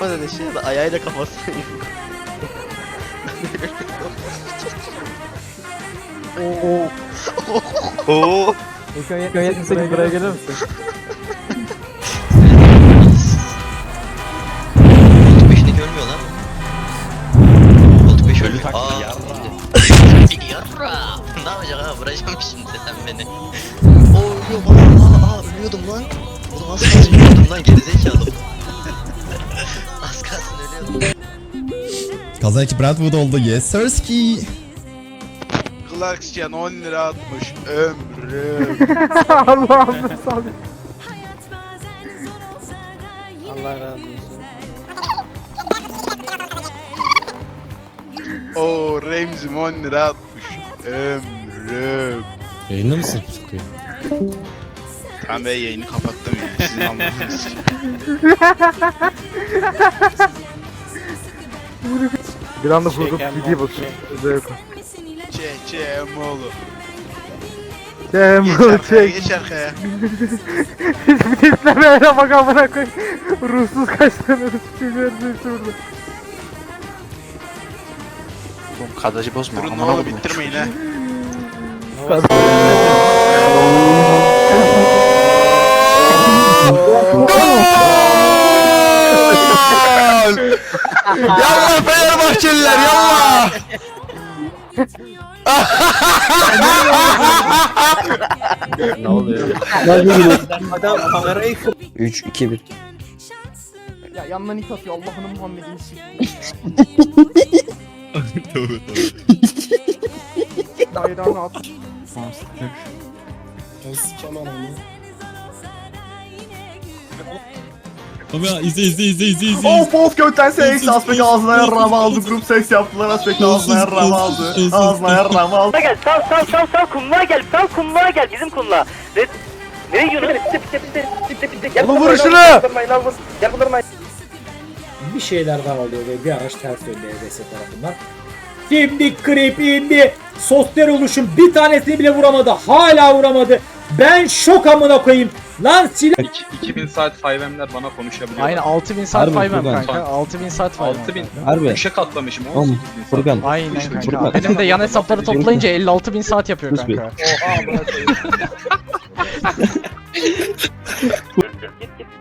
yapma dedi şey da ayağıyla kafasını Oo. Önce ilk önce buraya, buraya gelir misin? Koltuk 5'indeki ölmüyor lan. Koltuk 5 ölmüyor. taktı, Aa. yarra. Ne yapacak ha? Vuracağım şimdi sen beni. Oo ölüyorum. Aa, aa, ölüyordum lan. Oğlum kalsın ölüyordum lan gerizekalı. Kazanan ekip Brentwood oldu. Yes sirski. Clarkson 10 lira atmış. Ömrüm. Allah'ım sağ Allah razı olsun. Oo Remzi'm 10 lira atmış. Ömrüm. Yayında mısın? Sıkıyor. Ben ben yayını kapattım ya. Sizin anladınız. Bir anda huzur gidiyor bakıyor. Zevk. Çe çe emoğlu. Cem Geç arkaya çek. geç arkaya. Bir tiplemeye bak amına koy. Ruhsuz kaç tane çocuğun şurada. Oğlum kadrajı bozma. Durun ne amına olur koyayım. bitirmeyin ha. Yallah Fenerbahçeliler yallah. ne oluyor? Adam kamerayı 3 2 1 Ya yandan ilk atıyor Allah'ın Muhammed'ini Tövbe tövbe. Dairana at. Sikeceğim anamı. Ya izle izle izle izle izle. Of of gökten seks aspek ağzına yarrağımı aldı grup seks yaptılar aspek ağzına yarrağımı aldı ağzına yarrağımı aldı gel sal sal sal sal kumluğa gel sal kumluğa gel bizim kumluğa. Red... Nereye gidiyorsun? Piste piste piste piste piste. Gel Oğlum bunları vur şunu! Gel bir şeyler daha oluyor ve bir araç ters yönde EDS tarafından. Şimdi creep indi. Soster oluşum bir tanesini bile vuramadı. Hala vuramadı. Ben şok amına koyayım. Lan silah 2000 saat 5M'ler bana konuşabiliyor. Aynen 6000 saat Harbi 5M Furkan. kanka. 6000 saat 5M. 6000. Harbi. 3'e katlamışım Oğlum 18 bin saat. Furkan. Aynen Üç bin kanka. Furkan. Benim de yan hesapları toplayınca 56000 saat yapıyor be. kanka. Git git.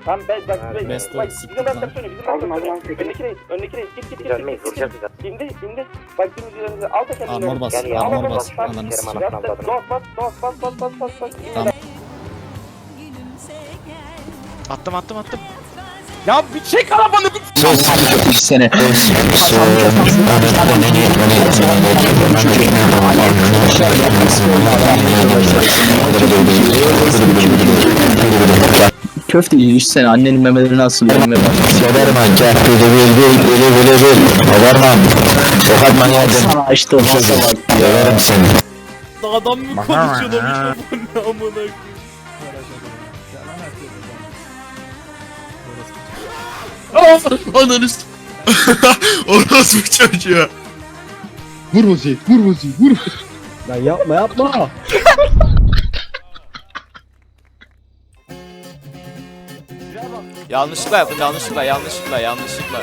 Tamam ben bak ben, ben, bak bizim adaptasyonu bizim adaptasyonu. Öndeki reis öndeki reis git git git. Ölmeyiz vuracağız biz. İndi indi. Bak bizim üzerimize al da kendini. Armor bas armor bas. Ananı sıçın. Bas bas bas bas bas bas bas bas. Tamam. Attım attım attım. Ya bir çek arabanı bir sene. Köfte ilginç sen annenin memelerini nasıl memelerine asılıyor. Söderman gel böyle böyle böyle böyle böyle böyle. Söderman. Tokat manyağıdım. Sana işte o nasıl var. Döverim seni. Adam mı konuşuyor lan mikrofon amına koyayım. Ananı Orası bir çocuğu. Vur vaziyet, vur vaziyet, vur. Lan yapma yapma. Yanlışlıkla yaptım yanlışlıkla yanlışlıkla yanlışlıkla.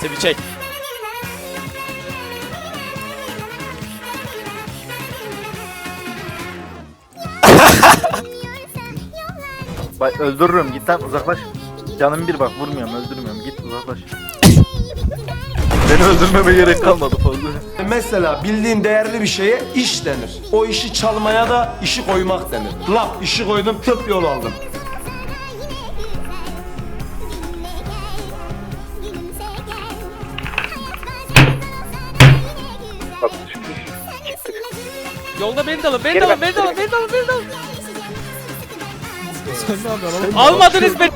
Tabii çek. Bak öldürürüm git lan uzaklaş. Canım bir bak vurmuyorum öldürmüyorum git uzaklaş. Beni öldürmeme gerek kalmadı fazla. Mesela bildiğin değerli bir şeye iş denir. O işi çalmaya da işi koymak denir. Lap işi koydum tıp yol aldım. Yolda beni de alın beni de alın beni de alın beni de alın beni de alın. Almadınız beni.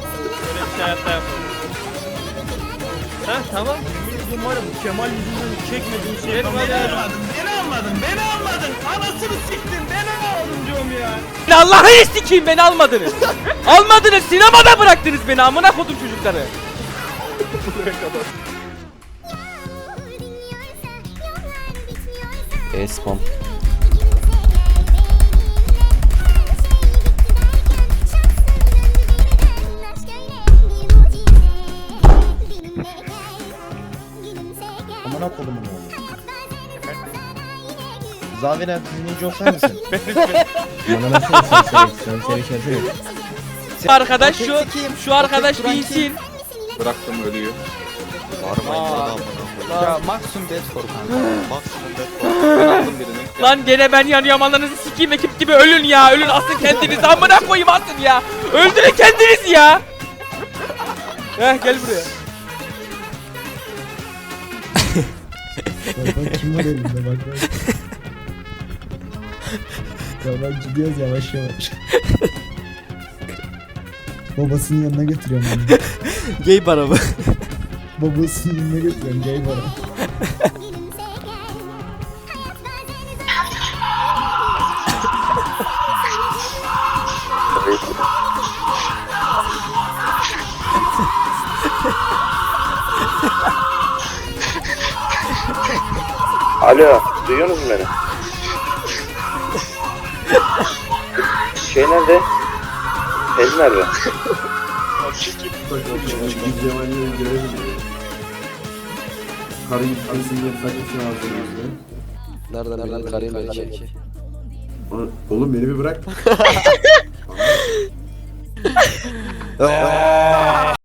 Ha tamam. Bizim var ya bu Kemal yüzünden çekmediğim şey. Beni almadın, beni almadın, beni almadın. Anasını siktin, beni almadın diyorum ya. Allah'ı sikeyim beni almadınız. almadınız, sinemada bıraktınız beni amına kodum çocukları. Amına kodumun oğlu. Zavinen dinleyici olsar mısın? Bana nasıl olsun sen? Sen seni şarkı arkadaş şu şu arkadaş değilsin. Bıraktım ölüyü. Varmayın Aa. orada amına. Ya maksimum death score kanka. maksimum death score. Birini. Lan gene ben yanıyorum ananızı sikeyim ekip gibi ölün ya. Ölün asın kendinizi amına koyayım asın ya. Öldürün kendiniz ya. Heh gel buraya. Kim var elinde bak bak. Ya bak gidiyoruz yavaş yavaş. Babasının yanına götürüyorum onu. Gay bara mı? Babasının yanına götürüyorum gay bana. Alo, duyuyorsunuz mu beni? Şey nerede? Tez nerede? Nereden nereden karıyı Oğlum beni bir bırak.